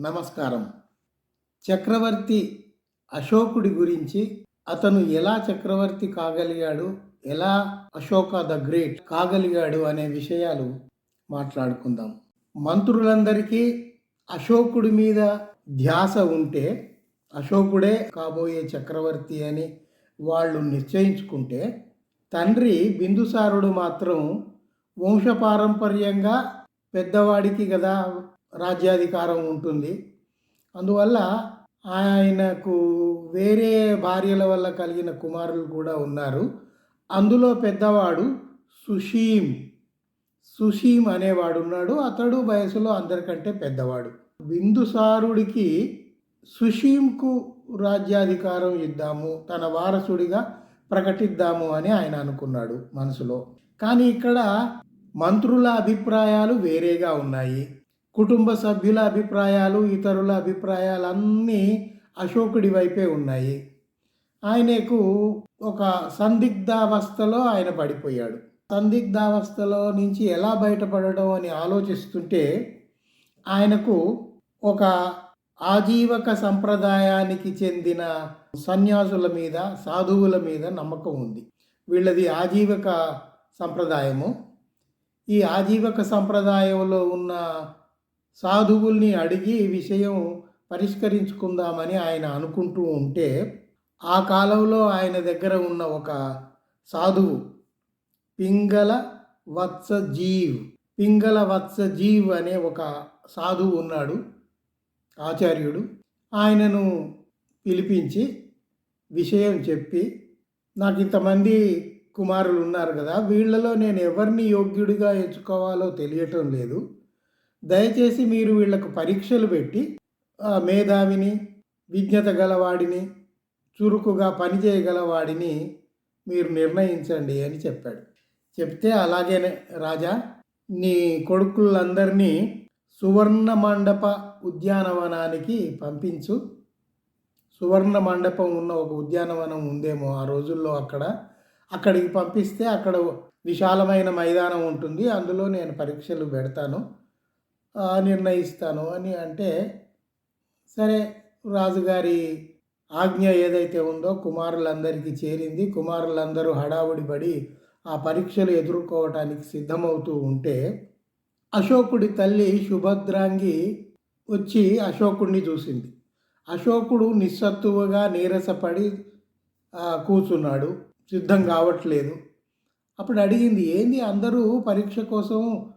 నమస్కారం. చక్రవర్తి అశోకుడి గురించి అతను ఎలా చక్రవర్తి కాగలిగాడు ఎలా అశోక ద గ్రేట్ కాగలిగాడు అనే విషయాలు మాట్లాడుకుందాం. మంత్రులందరికీ అశోకుడి మీద ధ్యాస ఉంటే అశోకుడే కాబోయే చక్రవర్తి అని వాళ్ళు నిశ్చయించుకుంటే తండ్రి బిందుసారుడు మాత్రం వంశపారంపర్యంగా పెద్దవాడికి కదా రాజ్యాధికారం ఉంటుంది. అందువల్ల ఆయనకు వేరే భార్యల వల్ల కలిగిన కుమారులు కూడా ఉన్నారు. అందులో పెద్దవాడు సుషీం. సుషీం అనేవాడు ఉన్నాడు. అతడు వయసులో అందరికంటే పెద్దవాడు. బిందుసారుడికి సుషీంకు రాజ్యాధికారం ఇద్దాము తన వారసుడిగా ప్రకటిద్దాము అని ఆయన అనుకున్నాడు మనసులో. కానీ ఇక్కడ మంత్రుల అభిప్రాయాలు వేరేగా ఉన్నాయి. కుటుంబ సభ్యుల అభిప్రాయాలు ఇతరుల అభిప్రాయాలు అన్నీ అశోకుడి వైపే ఉన్నాయి. ఆయనకు ఒక సందిగ్ధావస్థలో ఆయన పడిపోయాడు. సందిగ్ధావస్థలో నుంచి ఎలా బయటపడడం అని ఆలోచిస్తుంటే ఆయనకు ఒక ఆజీవక సంప్రదాయానికి చెందిన సన్యాసుల మీద సాధువుల మీద నమ్మకం ఉంది. వీళ్ళది ఆజీవక సంప్రదాయము. ఈ ఆజీవక సంప్రదాయంలో ఉన్న సాధువుల్ని అడిగి ఈ విషయం పరిష్కరించుకుందామని ఆయన అనుకుంటూ ఉంటే ఆ కాలంలో ఆయన దగ్గర ఉన్న ఒక సాధువు పింగళ వత్సజీవ్. పింగళ వత్సజీవ్ అనే ఒక సాధువు ఉన్నాడు ఆచార్యుడు. ఆయనను పిలిపించి విషయం చెప్పి నాకు ఇంతమంది కుమారులు ఉన్నారు కదా వీళ్ళలో నేను ఎవరిని యోగ్యుడిగా ఎంచుకోవాలో తెలియటం లేదు. దయచేసి మీరు వీళ్ళకు పరీక్షలు పెట్టి మేధావిని విజ్ఞత గలవాడిని చురుకుగా పనిచేయగలవాడిని మీరు నిర్ణయించండి అని చెప్పాడు. చెప్తే అలాగే రాజా నీ కొడుకులందరినీ సువర్ణ మండప ఉద్యానవనానికి పంపించు. సువర్ణ మండపం ఉన్న ఒక ఉద్యానవనం ఉందేమో ఆ రోజుల్లో అక్కడ. అక్కడికి పంపిస్తే అక్కడ విశాలమైన మైదానం ఉంటుంది. అందులో నేను పరీక్షలు పెడతాను. నిర్ణయిస్తాను అని అంటే సరే రాజుగారి ఆజ్ఞ ఏదైతే ఉందో కుమారులందరికీ చేరింది. కుమారులందరూ హడావుడి పడి ఆ పరీక్షలు ఎదుర్కోవటానికి సిద్ధమవుతూ ఉంటే అశోకుడి తల్లి సుభద్రాంగి వచ్చి అశోకుడిని చూసింది. అశోకుడు నిస్సత్తువగా నీరసపడి కూర్చున్నాడు. సిద్ధం కావట్లేదు. అప్పుడు అడిగింది ఏంది అందరూ పరీక్ష కోసం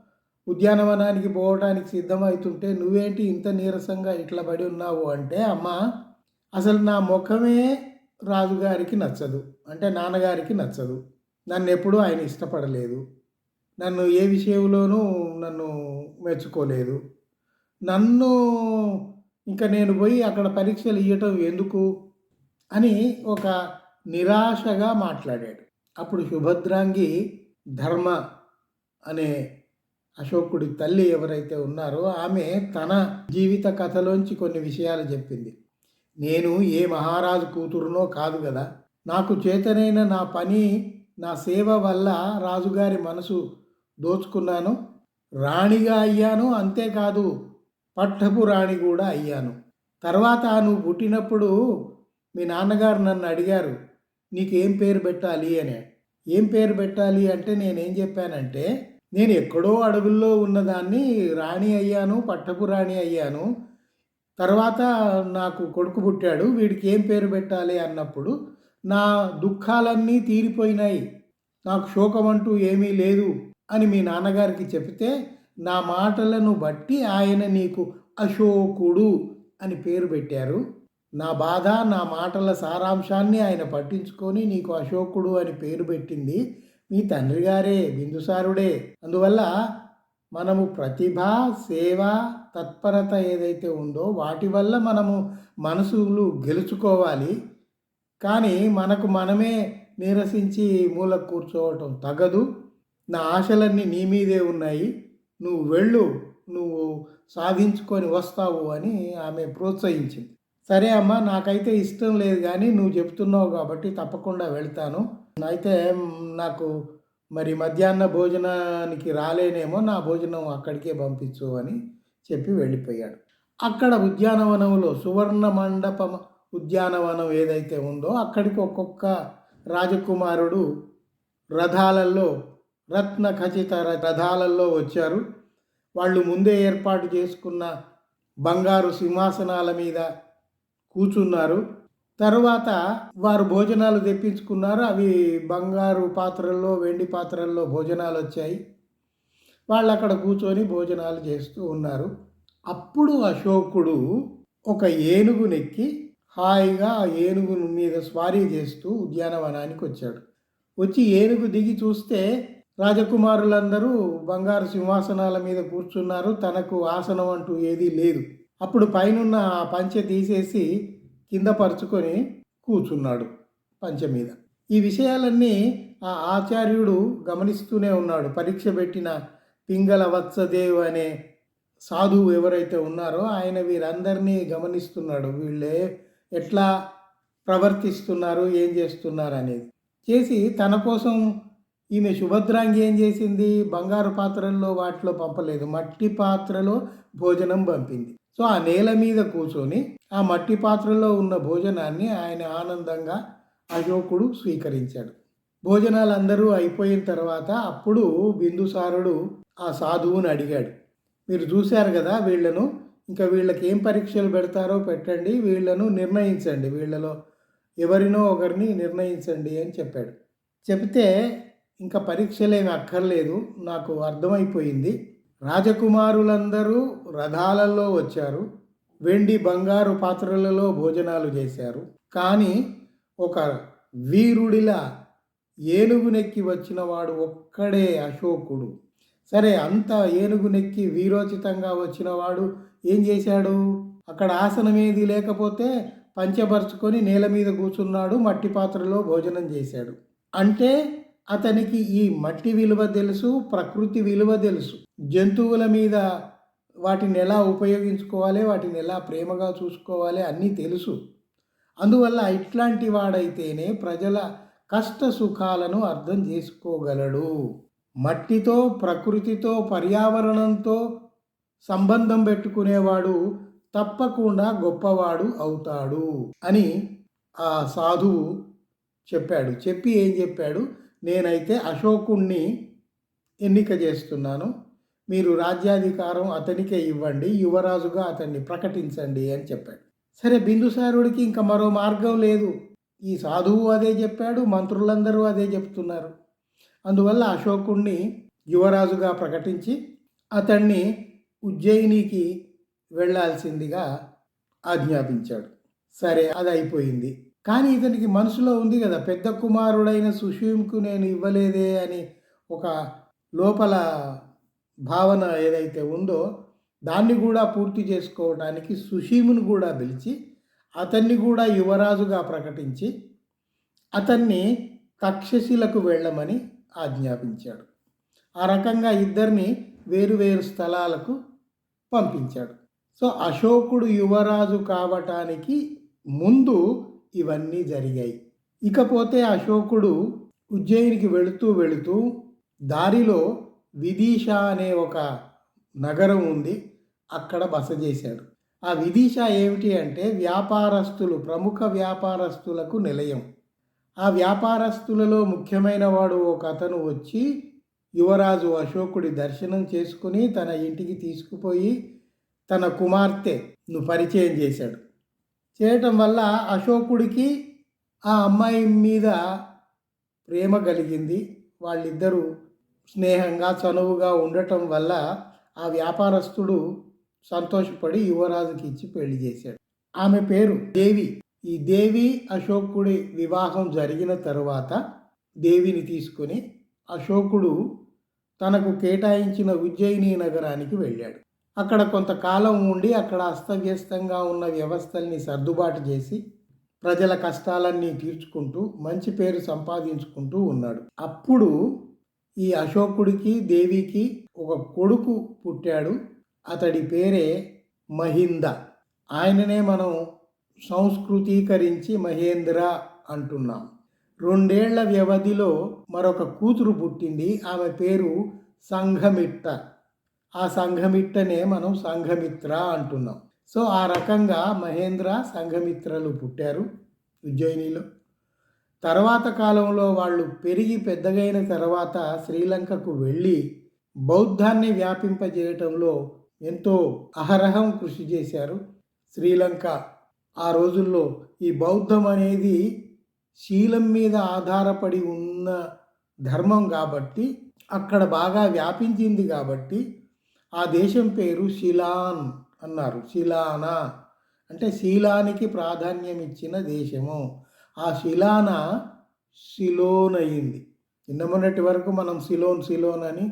ఉద్యానవనానికి పోవడానికి సిద్ధమవుతుంటే నువ్వేంటి ఇంత నీరసంగా ఇట్లా పడి ఉన్నావు అంటే అమ్మ అసలు నా ముఖమే రాజుగారికి నచ్చదు అంటే నాన్నగారికి నచ్చదు. నన్ను ఎప్పుడూ ఆయన ఇష్టపడలేదు. నన్ను ఏ విషయంలోనూ నన్ను మెచ్చుకోలేదు. నన్ను ఇంకా నేను పోయి అక్కడ పరీక్షలు ఇవ్వటం ఎందుకు? అని ఒక నిరాశగా మాట్లాడాడు. అప్పుడు సుభద్రాంగి ధర్మ అనే అశోకుడి తల్లి ఎవరైతే ఉన్నారో ఆమె తన జీవిత కథలోంచి కొన్ని విషయాలు చెప్పింది. నేను ఏ మహారాజు కూతురునో కాదు కదా నాకు చేతనైన నా పని నా సేవ వల్ల రాజుగారి మనసు దోచుకున్నాను. రాణిగా అయ్యాను అంతేకాదు పట్టపు రాణి కూడా అయ్యాను. తర్వాత నువ్వు పుట్టినప్పుడు మీ నాన్నగారు నన్ను అడిగారు నీకేం పేరు పెట్టాలి? అని. ఏం పేరు పెట్టాలి అంటే నేనేం చెప్పానంటే నేను ఎక్కడో అడవుల్లో ఉన్నదాన్ని రాణి అయ్యాను పట్టపు రాణి అయ్యాను. తర్వాత నాకు కొడుకు పుట్టాడు వీడికి ఏం పేరు పెట్టాలి అన్నప్పుడు నా దుఃఖాలన్నీ తీరిపోయినాయి. నాకు శోకం అంటూ ఏమీ లేదు అని మీ నాన్నగారికి చెప్తే నా మాటలను బట్టి ఆయన నీకు అశోకుడు అని పేరు పెట్టారు. నా బాధ నా మాటల సారాంశాన్ని ఆయన పట్టించుకొని నీకు అశోకుడు అని పేరు పెట్టింది. మీ తండ్రి గారే బిందుసారుడే. అందువల్ల మనము ప్రతిభ సేవ తత్పరత ఏదైతే ఉందో వాటి వల్ల మనము మనసులు గెలుచుకోవాలి. కానీ మనకు మనమే నీరసించి మూల కూర్చోవటం తగదు. నా ఆశలన్నీ నీ మీదే ఉన్నాయి. నువ్వు వెళ్ళు నువ్వు సాధించుకొని వస్తావు అని ఆమె ప్రోత్సహించింది. సరే అమ్మా నాకైతే ఇష్టం లేదు కానీ నువ్వు చెప్తున్నావు కాబట్టి తప్పకుండా వెళ్తాను. అయితే నాకు మరి మధ్యాహ్న భోజనానికి రాలేనేమో నా భోజనం అక్కడికే పంపించు అని చెప్పి వెళ్ళిపోయాడు. అక్కడ ఉద్యానవనంలో సువర్ణ మండపం ఉద్యానవనం ఏదైతే ఉందో అక్కడికి ఒక్కొక్క రాజకుమారుడు రథాలలో రత్న ఖచ్చిత రథాలలో వచ్చారు. వాళ్ళు ముందే ఏర్పాటు చేసుకున్న బంగారు సింహాసనాల మీద కూర్చున్నారు. తరువాత వారు భోజనాలు తెప్పించుకున్నారు. అవి బంగారు పాత్రల్లో వెండి పాత్రల్లో భోజనాలు వచ్చాయి. వాళ్ళు అక్కడ కూర్చొని భోజనాలు చేస్తూ ఉన్నారు. అప్పుడు అశోకుడు ఒక ఏనుగునెక్కి హాయిగా ఆ ఏనుగు మీద స్వారీ చేస్తూ ఉద్యానవనానికి వచ్చాడు. వచ్చి ఏనుగు దిగి చూస్తే రాజకుమారులందరూ బంగారు సింహాసనాల మీద కూర్చున్నారు. తనకు ఆసనం అంటూ ఏదీ లేదు. అప్పుడు పైనున్న ఆ పంచె తీసేసి కింద పరుచుకొని కూర్చున్నాడు పంచె మీద ఈ విషయాలన్నీ ఆ ఆచార్యుడు గమనిస్తూనే ఉన్నాడు. పరీక్ష పెట్టిన పింగళ వత్సదేవ్ అనే సాధువు ఎవరైతే ఉన్నారో ఆయన వీరందరినీ గమనిస్తున్నాడు. వీళ్ళే ఎట్లా ప్రవర్తిస్తున్నారు ఏం చేస్తున్నారు అనేది. చేసి తన కోసం ఈమె సుభద్రాంగి ఏం చేసింది? బంగారు పాత్రల్లో వాటిలో పంపలేదు. మట్టి పాత్రలో భోజనం పంపింది. సో ఆ నేల మీద కూర్చొని ఆ మట్టి పాత్రలో ఉన్న భోజనాన్ని ఆయన ఆనందంగా అశోకుడు స్వీకరించాడు. భోజనాలు అందరూ అయిపోయిన తర్వాత అప్పుడు బిందుసారుడు ఆ సాధువుని అడిగాడు మీరు చూశారు కదా వీళ్ళను ఇంకా వీళ్ళకి ఏం పరీక్షలు పెడతారో పెట్టండి వీళ్ళను నిర్ణయించండి వీళ్ళలో ఎవరినో ఒకరిని నిర్ణయించండి అని చెప్పాడు. చెప్తే ఇంకా పరీక్షలేమి అక్కర్లేదు నాకు అర్థమైపోయింది రాజకుమారులందరూ రథాలలో వచ్చారు. వెండి బంగారు పాత్రలలో భోజనాలు చేశారు. కానీ ఒక వీరుడిలా ఏనుగునెక్కి నెక్కి వచ్చినవాడు ఒక్కడే అశోకుడు. సరే అంత ఏనుగునెక్కి వీరోచితంగా వచ్చినవాడు ఏం చేశాడు? అక్కడ ఆసనం ఏది లేకపోతే పంచపరుచుకొని నేల మీద కూర్చున్నాడు మట్టి పాత్రలో భోజనం చేశాడు. అంటే అతనికి ఈ మట్టి విలువ తెలుసు ప్రకృతి విలువ తెలుసు. జంతువుల మీద వాటిని ఎలా ఉపయోగించుకోవాలి వాటిని ఎలా ప్రేమగా చూసుకోవాలి అన్నీ తెలుసు. అందువల్ల ఇట్లాంటి వాడైతేనే ప్రజల కష్ట సుఖాలను అర్థం చేసుకోగలడు. మట్టితో ప్రకృతితో పర్యావరణంతో సంబంధం పెట్టుకునేవాడు తప్పకుండా గొప్పవాడు అవుతాడు అని ఆ సాధువు చెప్పాడు. చెప్పి ఏం చెప్పాడు? నేనైతే అశోకుణ్ణి ఎన్నిక చేస్తున్నాను. మీరు రాజ్యాధికారం అతనికే ఇవ్వండి యువరాజుగా అతన్ని ప్రకటించండి అని చెప్పాడు. సరే బిందుసారుడికి ఇంకా మరో మార్గం లేదు. ఈ సాధువు అదే చెప్పాడు మంత్రులందరూ అదే చెప్తున్నారు. అందువల్ల అశోకుణ్ణి యువరాజుగా ప్రకటించి అతన్ని ఉజ్జయినికి వెళ్ళాల్సిందిగా ఆజ్ఞాపించాడు. సరే అది అయిపోయింది. కానీ ఇతనికి మనసులో ఉంది కదా పెద్ద కుమారుడైన సుషీంకు నేను ఇవ్వలేదే అని ఒక లోపల భావన ఏదైతే ఉందో దాన్ని కూడా పూర్తి చేసుకోవడానికి సుషీమును కూడా పిలిచి అతన్ని కూడా యువరాజుగా ప్రకటించి అతన్ని తక్షశిలకు వెళ్ళమని ఆజ్ఞాపించాడు. ఆ రకంగా ఇద్దరిని వేరువేరు స్థలాలకు పంపించాడు. సో అశోకుడు యువరాజు కావటానికి ముందు ఇవన్నీ జరిగాయి. ఇకపోతే అశోకుడు ఉజ్జయినికి వెళుతూ వెళుతూ దారిలో విదీష అనే ఒక నగరం ఉంది అక్కడ బస చేశాడు. ఆ విదీష ఏమిటి అంటే వ్యాపారస్తులు ప్రముఖ వ్యాపారస్తులకు నిలయం. ఆ వ్యాపారస్తులలో ముఖ్యమైన వాడు ఒక అతను వచ్చి యువరాజు అశోకుడి దర్శనం చేసుకుని తన ఇంటికి తీసుకుపోయి తన కుమార్తెను పరిచయం చేశాడు. చేయటం వల్ల అశోకుడికి ఆ అమ్మాయి మీద ప్రేమ కలిగింది. వాళ్ళిద్దరూ స్నేహంగా చనువుగా ఉండటం వల్ల ఆ వ్యాపారస్తుడు సంతోషపడి యువరాజుకి ఇచ్చి పెళ్ళి చేశాడు. ఆమె పేరు దేవి. ఈ దేవి అశోకుడి వివాహం జరిగిన తరువాత దేవిని తీసుకొని అశోకుడు తనకు కేటాయించిన ఉజ్జయిని నగరానికి వెళ్ళాడు. అక్కడ కొంతకాలం ఉండి అక్కడ అస్తవ్యస్తంగా ఉన్న వ్యవస్థల్ని సర్దుబాటు చేసి ప్రజల కష్టాలన్నీ తీర్చుకుంటూ మంచి పేరు సంపాదించుకుంటూ ఉన్నాడు. అప్పుడు ఈ అశోకుడికి దేవికి ఒక కొడుకు పుట్టాడు. అతడి పేరే మహింద. ఆయననే మనం సంస్కృతీకరించి మహేంద్ర అంటున్నాం. రెండేళ్ళ వ్యవధిలో మరొక కూతురు పుట్టింది. ఆమె పేరు సంఘమిట్ట. ఆ సంఘమిట్టనే మనం సంఘమిత్ర అంటున్నాం. సో ఆ రకంగా మహేంద్ర సంఘమిత్రలు పుట్టారు ఉజ్జయినిలో తర్వాత కాలంలో వాళ్ళు పెరిగి పెద్దగైన తర్వాత శ్రీలంకకు వెళ్ళి బౌద్ధాన్ని వ్యాపింపజేయటంలో ఎంతో అహరహం కృషి చేశారు శ్రీలంక. ఆ రోజుల్లో ఈ బౌద్ధం అనేది శీలం మీద ఆధారపడి ఉన్న ధర్మం కాబట్టి అక్కడ బాగా వ్యాపించింది కాబట్టి ఆ దేశం పేరు శిలాన్ అన్నారు. శిలానా అంటే శీలానికి ప్రాధాన్యం ఇచ్చిన దేశము. ఆ శిలాన సిలోన్ అయింది నిన్న మొన్నటి వరకు మనం సిలోన్ సిలోన్ అని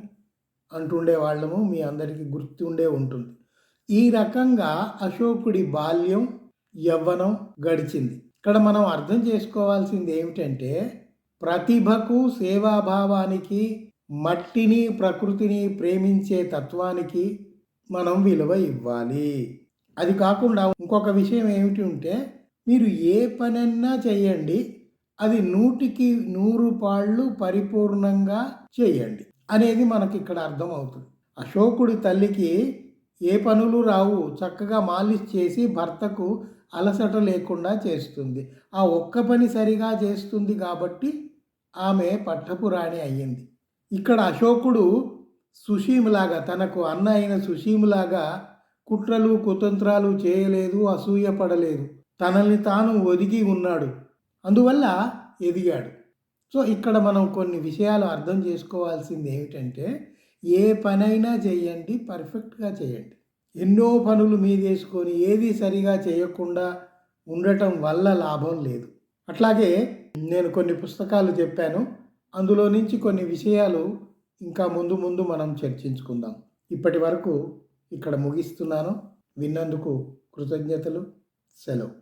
అంటుండే వాళ్ళము మీ అందరికీ గుర్తుండే ఉంటుంది. ఈ రకంగా అశోకుడి బాల్యం యవ్వనం గడిచింది. ఇక్కడ మనం అర్థం చేసుకోవాల్సింది ఏమిటంటే ప్రతిభకు సేవాభావానికి మట్టిని ప్రకృతిని ప్రేమించే తత్వానికి మనం విలువ ఇవ్వాలి. అది కాకుండా ఇంకొక విషయం ఏమిటి ఉంటే మీరు ఏ పనన్నా చేయండి అది నూటికి నూరు పాళ్ళు పరిపూర్ణంగా చేయండి అనేది మనకి ఇక్కడ అర్థమవుతుంది. అశోకుడి తల్లికి ఏ పనులు రావు చక్కగా మాలిష్ చేసి భర్తకు అలసట లేకుండా చేస్తుంది. ఆ ఒక్క పని సరిగా చేస్తుంది కాబట్టి ఆమె పట్టపురాణి అయ్యింది. ఇక్కడ అశోకుడు సుషీములాగా తనకు అన్న అయిన సుషీములాగా కుట్రలు కుతంత్రాలు చేయలేదు అసూయపడలేదు తనల్ని తాను ఒదిగి ఉన్నాడు. అందువల్ల ఎదిగాడు. సో ఇక్కడ మనం కొన్ని విషయాలు అర్థం చేసుకోవాల్సింది ఏమిటంటే ఏ పనైనా చేయండి పర్ఫెక్ట్గా చేయండి. ఎన్నో పనులు మీదేసుకొని ఏది సరిగా చేయకుండా ఉండటం వల్ల లాభం లేదు. అట్లాగే నేను కొన్ని పుస్తకాలు చెప్పాను. అందులో నుంచి కొన్ని విషయాలు ఇంకా ముందు ముందు మనం చర్చించుకుందాం. ఇప్పటి వరకు ఇక్కడ ముగిస్తున్నాను. విన్నందుకు కృతజ్ఞతలు. సెలవు.